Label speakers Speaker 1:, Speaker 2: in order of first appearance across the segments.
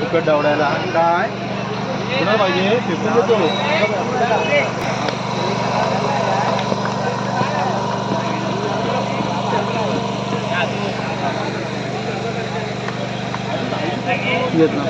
Speaker 1: तिकट डावडायला काय? पाहिजे видно.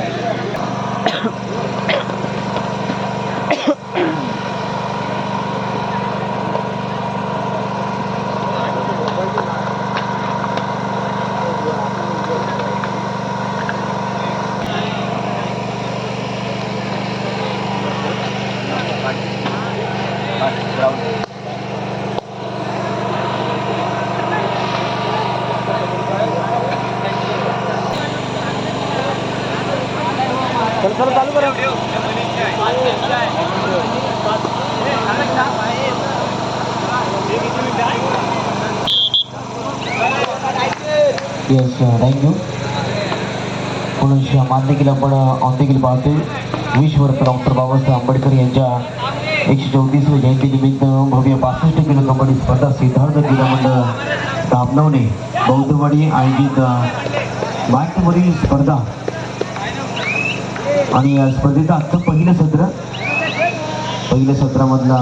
Speaker 1: चल चल चालू करा.
Speaker 2: येस थँक्यू पुणे मान आपण uh, ऑन देखील पाहतोय. विश्वरत्न डॉक्टर बाबासाहेब आंबेडकर यांच्या एकशे चौतीसव्या जयंतीनिमित्त भव्य पासष्ट किलो कबड्डी स्पर्धा सिद्धार्थ क्रीडामंडळ दाबनवणे बौद्धवाडी आयोजित uh, बायकवरील स्पर्धा आणि या स्पर्धेचं आजचं पहिलं सत्र पहिल्या सत्रामधला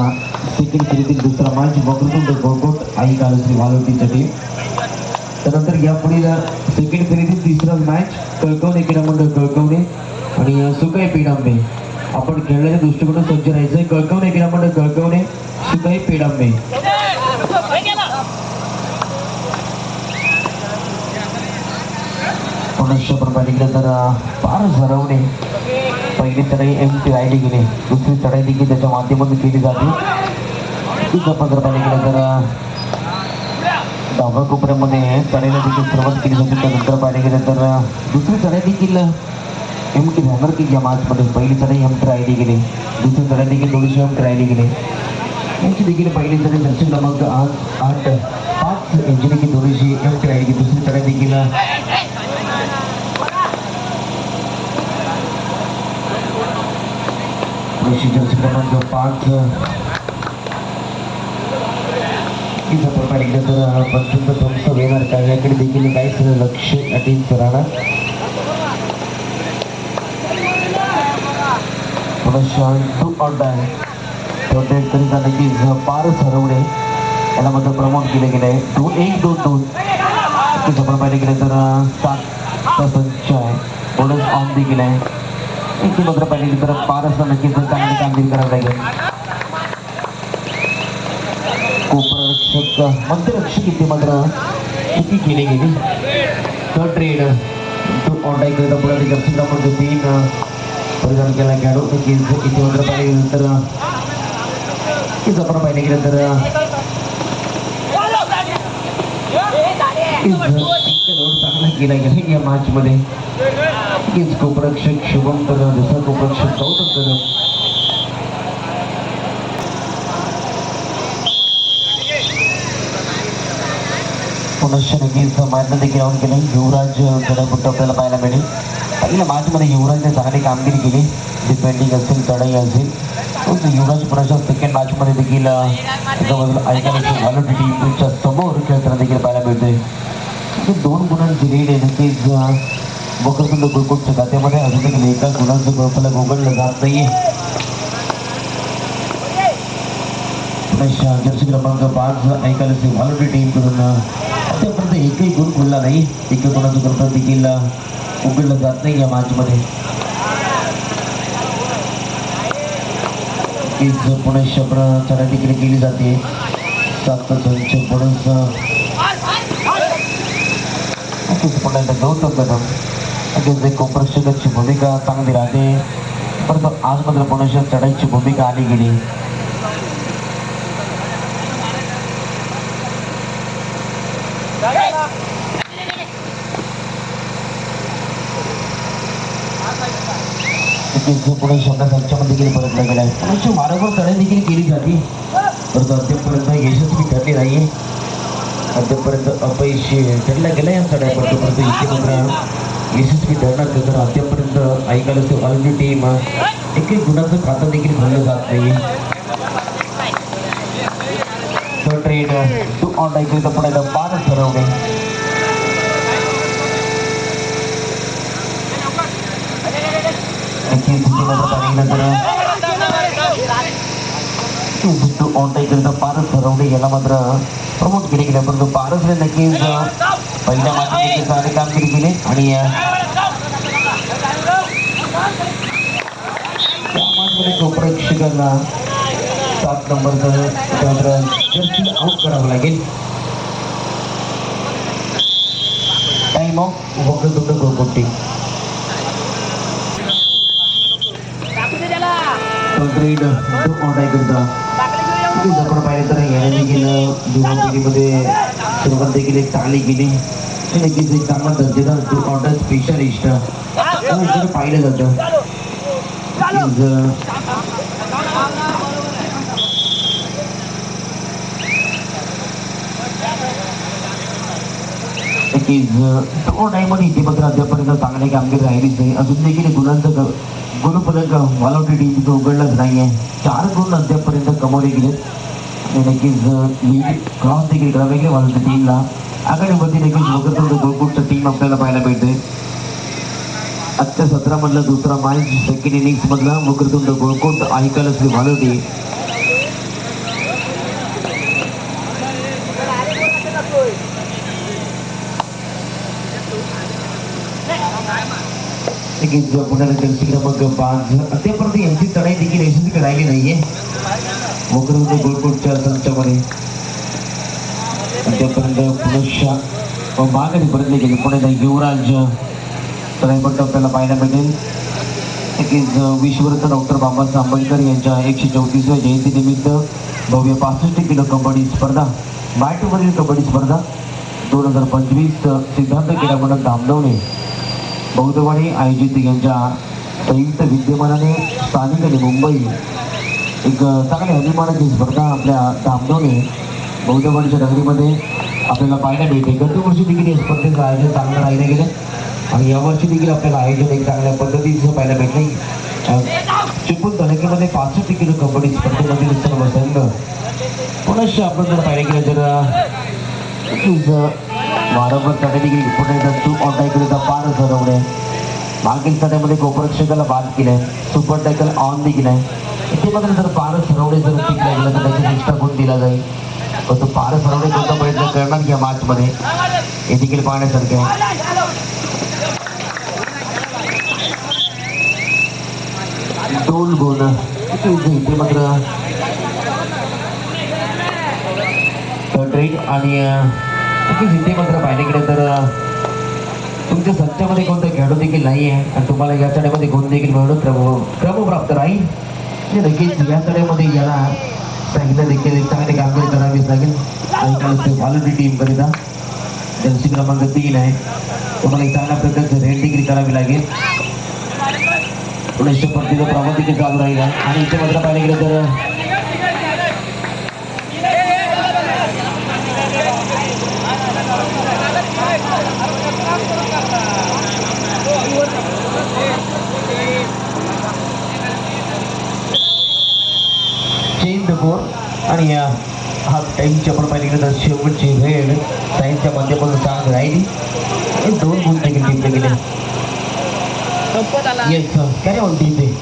Speaker 2: सेकंड फेरीतील दुसरा मॅच वक्रतुंड गोकोट आई कालश्री वालोटीच्या टीम त्यानंतर यापुढील सेकंड फेरीतील तिसरा मॅच कळकवणे क्रीडामंडळ कळकवणे आणि सुकाई पेडांबे. आपण खेळण्याच्या दृष्टिकोनातून सज्ज राहायचं आहे कळकवणे क्रीडामंडळ कळकवणे सुकाई पेडांबे. पुनश्च प्रमाणे तर पार झरवणे पहिली चढाई एम टी आय डी गेली दुसरी चढाई देखील त्याच्या माध्यमातून केली जाते. तीच आपण जर पाहिलं गेलं तर डाव्या कोपऱ्यामध्ये चढाईला देखील सुरुवात केली जाते. त्यानंतर पाहिलं गेलं तर दुसरी चढाई देखील एम टी व्हॅनर की या मार्चमध्ये पहिली चढाई एम टी आय डी गेली दुसरी चढाई देखील दोनशे एम टी राहिली गेली यांची देखील पहिली चढाई दर्शन क्रमांक आठ आठ पाच यांची देखील दोनशे एम टी आय डी दुसरी चढाई देखील थोडीशी दर्शक क्रमांक पाच की जर पाहिलं गेलं तर पंचवीस तुमचं वेणार का याकडे देखील काहीच लक्ष अटीच राहणार पुन्हा टू आउट आहे छोटे तरी झालं की पार सरवणे याला मात्र प्रमोट केले गेले आहे दोन एक दोन दोन की जर पाहिलं गेलं तर सात संच आहे बोनस ऑन देखील आहे एक मात्र पाहिजे तर पार असं नक्कीच चांगली कामगिरी करावी लागेल कोपररक्षक मध्यरक्षक इथे मात्र चुकी केली गेली. तर ट्रेड तो ऑर्डाय करता पुढे दर्शक क्रमांक तीन परिधान केला खेळाडू नक्कीच इथे मात्र पाहिजे गेलं तर हीच आपण पाहिलं गेलं तर चांगला केला गेला या मॅच मध्ये. नक्कीच कोपरक्षक शुभम तर दुसरा कोपरक्षक गौतम कदम पुनश्च नक्कीच मैदान देखील ऑन केलं. युवराज चढाई आपल्याला पाहायला मिळेल. पहिल्या मॅचमध्ये युवराजने चांगली कामगिरी केली. डिफेंडिंग असेल चढाई असेल. युवराज पुण्याच्या सेकंड मॅचमध्ये देखील एका बाजूला ऐकायला व्हॉलंटी टीमच्या समोर खेळताना देखील पाहायला मिळते दोन गुणांची लीड आहे नक्कीच अं, वक्रतुंड खात्यामध्ये अजून देखील एका गुणांचं गोपाला गोगडलं जात नाहीये. जर्सी क्रमांक पाच ऐकायला व्हॉलंटी टीमकडून आतापर्यंत एकही गुण खुलला नाही. एक गुणाचं ग्रंथ देखील उघडलं जात नाही या मॅचमध्ये नक्कीच पुणे शब्द चढा तिकडे केली जाते. सात संच बोनस नक्कीच गौतम कदम. नक्कीच एक प्रशिक्षकाची भूमिका चांगली राहते. परंतु आज मात्र पुण्याच्या चढाईची भूमिका आली गेली. नक्कीच पुणे शब्द देखील परतला गेला आहे. पुण्याच्या वारंवार चढाई देखील केली जाते. परंतु अद्यापर्यंत यशस्वी ठरली नाही अद्यापर्यंत अपयशी ठरला गेला या चढाई परंतु परंतु इथे मात्र यशस्वी ठरणार का तर अद्यापर्यंत ऐकायला तो ऑलरेडी टीम एकही गुणाचं खातं देखील भरलं जात नाही तो ट्रेड टू ऑन ऐकलं पडायला बार ठरवणे नक्कीच तिथे मात्र पाहिल्यानंतर टू ऑन टाईकरिता पारस ठरवणे याला मात्र प्रमोट केले गेले परंतु पारसने नक्कीच पहिल्या माध्यमिक चांगली कामगिरी केली आणि प्रेक्षकांना सात नंबरचं जर्सी आउट करावं लागेल. टाइम ऑफ वगैरे दोन गोकोटी ग्रेड टू ऑन टाईकरिता नक्कीच आपण पाहिलं तर याने देखील युवापिढीमध्ये सुरुवात देखील एक चांगली आणि नक्कीच एक चांगला दर्जेदार टू ऑर्डर स्पेशलिस्ट इकडे पाहिलं जातं. नक्कीच, नक्कीच तो टाईममध्ये इथे मात्र अद्यापर्यंत चांगली कामगिरी राहिलीच नाही. अजून देखील गुणांचं गुणफलक वालवटी टीमचं उघडलंच नाही आहे चार गुण अद्यापर्यंत कमवले गेलेत. आणि नक्कीच लीड क्रॉस देखील करावे गेले वालवटी टीमला आघाडीमध्ये नक्कीच वगैरे गोकुळचं टीम आपल्याला पाहायला मिळते आजच्या सत्रामधला दुसरा मॅच सेकंड इनिंग्स मधला वक्रतुंड गोळकोट ऐकायला श्री वालवटी नक्कीच पुण्याला क्रमांक पाच अद्यापर्यंत यांची चढाई देखील यशस्वी राहिली नाहीये वक्रतुंड गोळकोटच्या त्यापर्यंत अद्यापर्यंत व मागणी परतले गेले. पुण्याला युवराज. चढाईपट्ट आपल्याला पाहायला मिळेल. नक्कीच विश्वरत्न डॉक्टर बाबासाहेब आंबेडकर यांच्या एकशे चौतीसव्या जयंतीनिमित्त भव्य पासष्ट किलो कबड्डी स्पर्धा मॅटवरील कबड्डी स्पर्धा दोन हजार पंचवीस सिद्धांत क्रीडामंडळ धामदवणे. बौद्धवाडी आयोजित यांच्या संयुक्त विद्यमानाने स्थानिक आणि मुंबई एक चांगली अभिमानाची स्पर्धा आपल्या धामदवणे बौद्धवाडीच्या नगरीमध्ये आपल्याला पाहायला मिळते. गतवर्षी देखील या स्पर्धेचं आयोजन चांगलं राहिलं गेलं आणि यावर्षी देखील आपल्याला आयोजन एक चांगल्या पद्धतीचं पाहायला भेटलं चिपळूण तालुक्यामध्ये पासष्ट किलो कबड्डी स्पर्धेमधील सर्व संघ पुनश्च आपण जर पाहिलं गेलं तर नक्कीच वारंवार चढाई देखील टू ऑन ऑनलाईनकरिता पार ठरवणे मागील तड्यामध्ये गोपरक्षकाला बाद केलं सुपर टायकल ऑन देखील आहे. इथे मात्र जर पार ठरवणे जर पीक लागलं तर त्याचा निष्ठा गुण दिला जाईल. पण तो पार ठरवणे कोणता प्रयत्न करणार या मार्चमध्ये? हे देखील पाहण्यासारखे आहे. दोन गुण. इथे मात्र. ट्रेड आणि इथे मात्र पाहिलं गेलं तर तुमच्या सत्यामध्ये कोणता खेळाडू देखील नाही आहे आणि तुम्हाला या चढ्यामध्ये गुण देखील मिळून क्रम क्रमप्राप्त राहील. आणि नक्कीच या चढ्यामध्ये याला सांगितलं देखील एक चांगली कामगिरी करावीच लागेल. ऐकायला टीम करिता जर्सी क्रमांक तीन आहे. तुम्हाला एक चांगल्या प्रकारची रेड डिग्री करावी लागेल. पुणे स्पर्धेचं प्रवास देखील चालू राहील. आणि इथे मात्र पाहिलं गेलं तर आणि हा टाईमच्या पण आपण पाहिली शेवटची वेळ. साईनच्या माध्यमातून चांग राहिली. दोन गुण देखील टिपले गेले. येस काय म्हणते टीम ते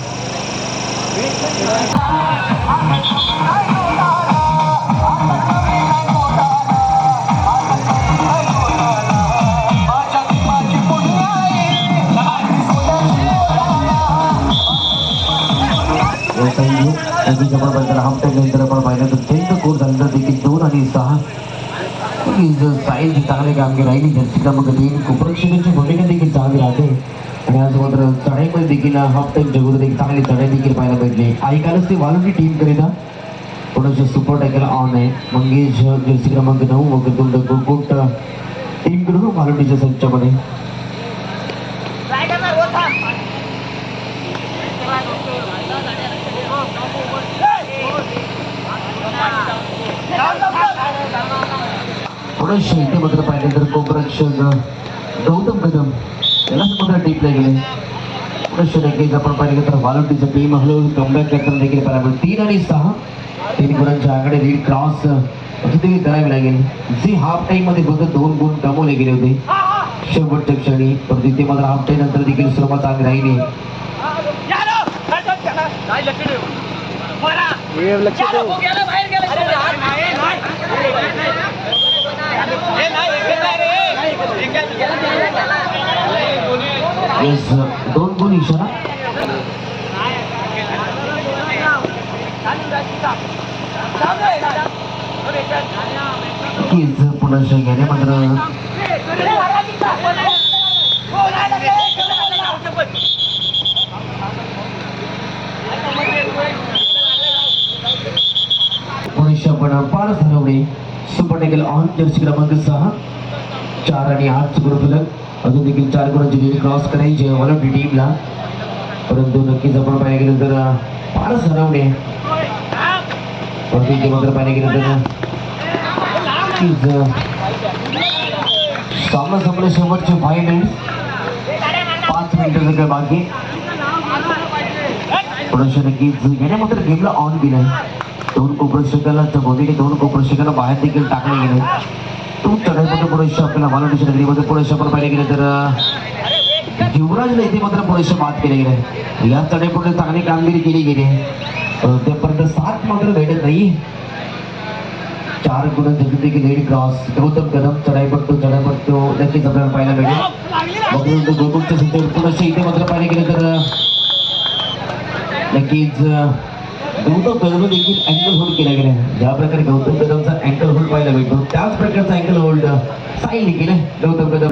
Speaker 2: नक्कीच आपण आणि सहा साईलची चांगली कामगिरी राहिली जर्सी क्रमांक तीन कुप्रक्षकांची भूमिका देखील चांगली राहते आणि आज मात्र चढाईमध्ये देखील हाफ टाईम जगून देखील चांगली चढाई देखील पाहायला भेटली ऐकायलाच ते वालुटी टीम करिता थोडंसं सुपर टायकल ऑन आहे मंगेश जर्सी क्रमांक नऊ वगैरे गोकुट टीमकडून वालुटीच्या संचामध्ये पुढे पुरुष मात्र पाहिलं तर कोपरक्षक गौतम कदम याला मात्र टिपले गेले? पुरुष आपण पाहिलं तर वालोटीचं टीम हळूहळू कमबॅक करताना देखील पाहायला मिळेल. तीन आणि सहा. तीन गुणांच्या आकडे लीड क्रॉस देखील करावे लागेल जे हाफ टाइममध्ये फक्त दोन गुण कमवले गेले होते. शेवटच्या क्षणी पण तिथे मात्र हाफ टाइम नंतर देखील सुरुवात चांगली राहिली.
Speaker 1: लक्ष ठेव
Speaker 2: येस दोन गुण इशारा पुन्हा मात्र पुरुष पण पार हरवणे सुपर ऑन जर्सी क्रमांक सहा. चार आणि आठ गुणफलक अजून देखील चार गुणांची लीड क्रॉस करायची आहे. मला टीमला. परंतु नक्कीच आपण पाहायला गेलं तर फारच हरवणे. परंतु मात्र पाहायला गेलं तर नक्कीच सामना संपला शेवटचे फाईव्ह मिनिट्स पाच मिनिटाचं काय बाकी. पुरुष नक्कीच याने मात्र गेमला ऑन केलंय. दोन कोपरक्षकाला मोदीने दोन कोपरक्षकाला बाहेर देखील टाकले गेले. तो चढाईमध्ये पुरुष आपल्याला मालवडीच्या नगरीमध्ये पुरुष आपण पाहिले गेले तर अं, युवराजला इथे मात्र पुरुष बाद केले गेले. या चढाईपुढे चांगली कामगिरी केली गेली. त्यापर्यंत सात मात्र भेटत नाही. चार गुण जगते की लेडी क्रॉस गौतम कदम चढाईपट्टो चढाईपट्टो नक्कीच आपल्याला पाहायला मिळेल. गोकुळच्या सध्या पुरुष इथे मात्र पाहिले गेले तर नक्कीच गौतम कदम देखील अँकल होल्ड केला गेला ज्या प्रकारे गौतम कदमचा अँकल होल्ड पाहायला मिळतो त्याच प्रकारचा अँकल होल्ड साईने केलं गौतम कदम.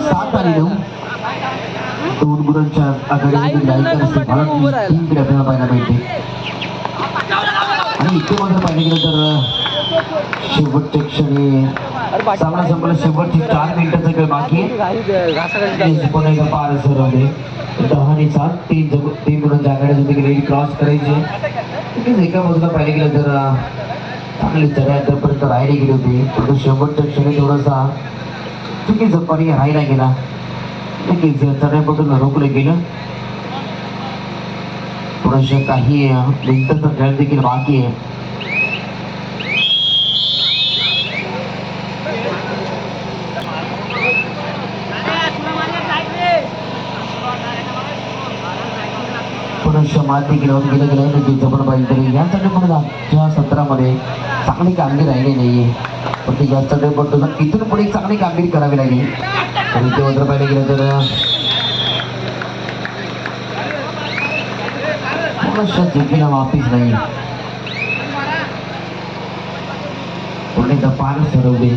Speaker 2: सात आणि नऊ. दोन गुणांच्या आघाडीमध्ये भारत आपल्याला पाहायला मिळते. आणि इथे मात्र पाहिलं गेलं तर शेवटच्या क्षणी सामना संपला शेवटची चार मिनिटाचं काय बाकी। पुन्हा पार सरवले दहा आणि सात तीन जग तीन आघाडीत होते रेडी क्रॉस करायचे एका बाजूला पाहिलं गेलं तर चांगली चढ्यापर्यंत राहिले गेले होते परंतु शेवटच्या क्षणी थोडासा। चुकीचा पर्याय राहिला गेला नक्कीच चढ्यापासून रोखलं गेलं थोडंसं काही मिनिटाचा खेळ देखील बाकी आहे पुरुष माती गिरवून गेलं गेलं नक्कीच आपण पाहिजे तरी. यासाठी पण आजच्या सत्रामध्ये चांगली कामगिरी राहिली नाही पण ती जास्त वेळ पडतो ना इथून पुढे चांगली कामगिरी करावी लागेल. आणि ते मात्र पाहिलं गेलं तर पुरुष जिंकलेला वापिस नाही. पुढे एकदा सरवले.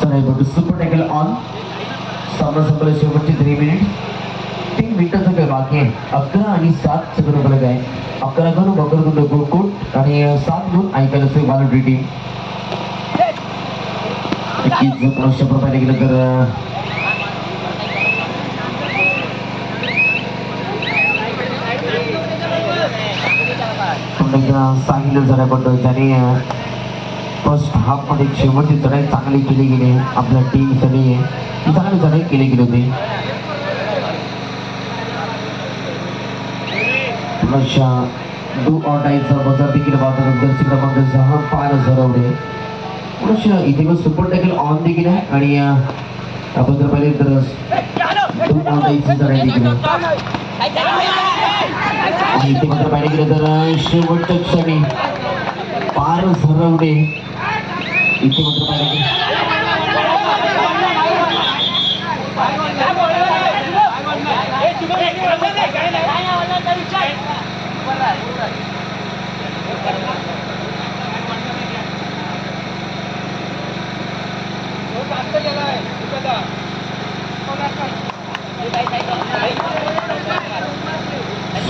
Speaker 2: सर सुपर टॅकल ऑन सामना संपला शेवटचे थ्री मिनिट तीन मिनिटाचं काय बाकी आहे अकरा आणि सात सगळं फलक आहे अकरा गुण बकरगुंड गोकुट आणि सात गुण ऐकायला असेल बालुटी टीम नक्कीच प्रश्न प्रमाणे गेलं तर अं, सांगितलं झाल्याबद्दल त्याने फर्स्ट हाफमध्ये शेवटची चढाई चांगली केली गेली. आपल्या टीमसाठी चांगली चढाई केली गेली होती. पुनश्च डू ऑर बजार देखील वादन दर्शक क्रमांक सहा पार झरवणे पुनश्च इथे मग सुपर टॅकल ऑन देखील आहे. आणि आपण जर पाहिले तर डू ऑर डायची देखील आणि इथे मात्र पाहिले गेलं तर शेवटच्या क्षणी पार झरवणे इथे मात्र पाहिजे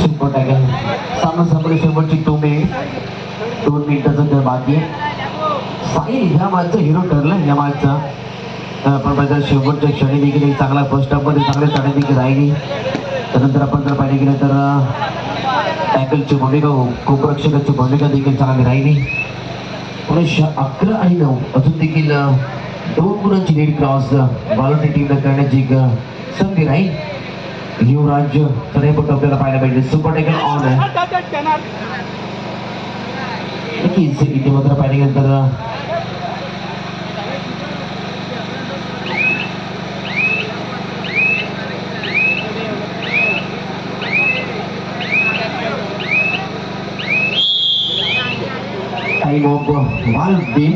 Speaker 2: सामना संपला शेवटची दोन मिनिट दोन मिनिटाचं तर बाकी साहिल ह्या मॅचचा हिरो ठरला या मॅचचा आपण पाहिजे शेवटच्या क्षणी देखील एक चांगला फर्स्ट हाफमध्ये चांगल्या चढाई देखील राहिली त्यानंतर आपण जर पाहिजे गेलं तर अं, टॅकलची भूमिका कोपरक्षकाची भूमिका देखील चांगली राहिली पुरुष अकरा आणि नऊ अजून देखील अ, दोन गुणांची लीड क्रॉस बालोटी टीमला करण्याची एक अ, संधी राहील युवराज तरेपट आपल्याला पाहायला पाहिजे सुपर टेकन ऑन आहे नक्कीच इथे मात्र पाहिजे गेलं तर टाइम ऑफ वाल बीम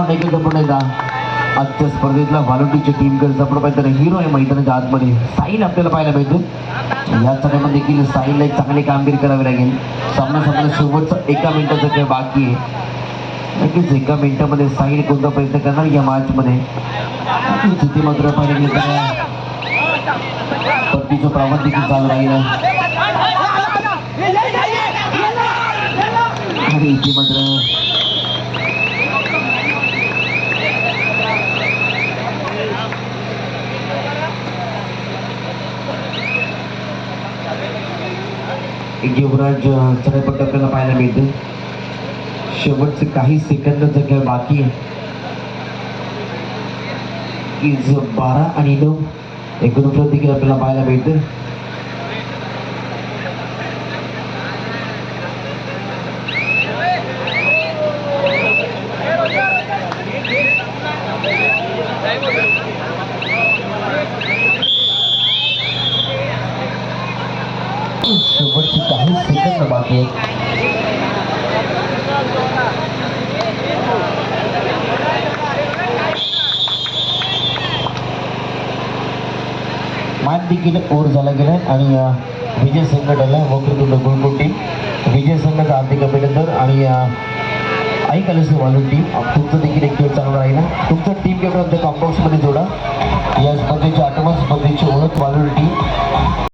Speaker 2: राऊंड पॉईंट एक आजच्या स्पर्धेतला व्हॉलंटीच्या टीमकडे जपलं पाहिजे तर हिरो आहे मैदानाच्या आतमध्ये. साईल आपल्याला पाहायला पाहिजे या सगळ्यामध्ये देखील साईलला एक चांगली कामगिरी करावी लागेल. सामना सामना शेवटचा एका मिनिटाचं काही बाकी आहे. नक्कीच एका मिनिटामध्ये साईल कोणता प्रयत्न करणार या मॅचमध्ये नक्कीच मात्र पाहिजे पत्तीचं प्रमाण देखील चालू राहील. आणि इथे मात्र युवराज चित्रपट आपल्याला पाहायला मिळते शेवटचे काही सेकंदाचा खेळ बाकी इज बारा आणि नऊ. एक गुणफलक देखील आपल्याला पाहायला मिळते शेवटची काही सेकंद बाकी आहेत. मॅच देखील ओव्हर झाला गेला आणि अ, विजय संघटना वक्रतुंड गुळकुटी विजय संघाचं हार्दिक अभिनंदन आणि ऐकायला आई कलस वालून टीम तुमचं देखील एक खेळ चांगला राहिला. तुमचं टीम केवळ आमच्या कॉम्बॉक्समध्ये जोडा. या स्पर्धेच्या आठवण स्पर्धेची ओळख वालून टीम